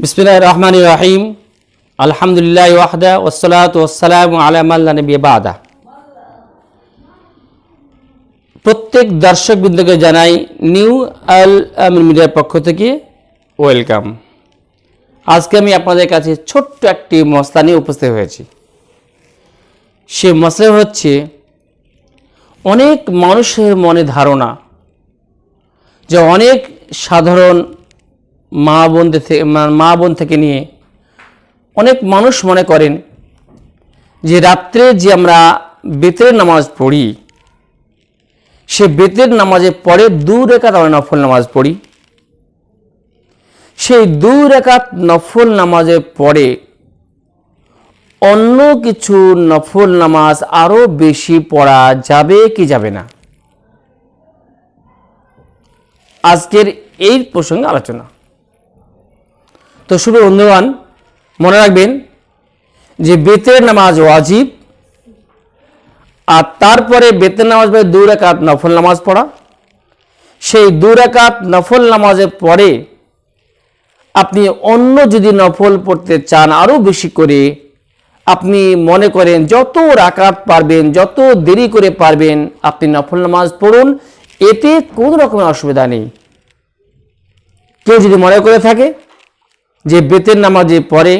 বিসমিল্লাহ রহমান রাহিম আলহামদুলিল্লাহ ওয়াহদা ওসালাত ওসালাম আলামাল্লা নবী বাদা প্রত্যেক দর্শক বিন্দুকে জানাই নিউ আল আমিন মিডিয়ার পক্ষ থেকে ওয়েলকাম। আজকে আমি আপনাদের কাছে ছোট্ট একটি মশলা নিয়ে উপস্থিত হয়েছি। সে মশলা হচ্ছে অনেক মানুষের মনে ধারণা যে অনেক সাধারণ মা বোনদের থেকে, মা বোন থেকে নিয়ে অনেক মানুষ মনে করেন যে রাত্রে যে আমরা বেতের নামাজ পড়ি, সে বেতের নামাজে পরে দু রেখাত আমরা নফল নামাজ পড়ি। সেই দু রেখাত নফল নামাজে পরে অন্য কিছু নফল নামাজ আরও বেশি পড়া যাবে কি যাবে না? আজকের এই প্রসঙ্গে আলোচনা। তো শুভ বন্ধুগণ, মনে রাখবেন যে বেতের নামাজ ওয়াজিব, আর তারপরে বেতের নামাজ পরে দু রাকাত নফল নামাজ পড়া। সেই দু রাকাত নফল নামাজের পরে আপনি অন্য যদি নফল পড়তে চান আরও বেশি করে, আপনি মনে করেন যত রাকাত পারবেন, যত দেরি করে পারবেন, আপনি নফল নামাজ পড়ুন, এতে কোনো রকমের অসুবিধা নেই। কেউ যদি মনে করে থাকে যে বেতের নামাজে পরে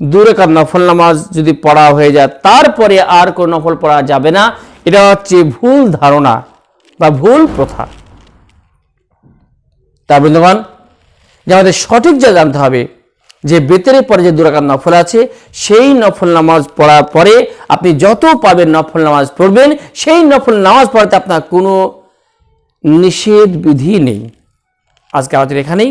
দুরেকার নফল নামাজ যদি পড়া হয়ে যায়, তারপরে আর কোনো নফল পড়া যাবে না। এটা হচ্ছে ভুল ধারণা বা ভুল প্রথা। তা বন্ধুগণ, যে আমাদের সঠিক যা জানতে হবে, যে বেতের পরে যে দুরাকার নফল আছে, সেই নফল নামাজ পড়ার পরে আপনি যত পাবেন নফল নামাজ পড়বেন, সেই নফল নামাজ পড়াতে আপনার কোনো নিষেধ বিধি নেই। আজকে আমাদের এখানেই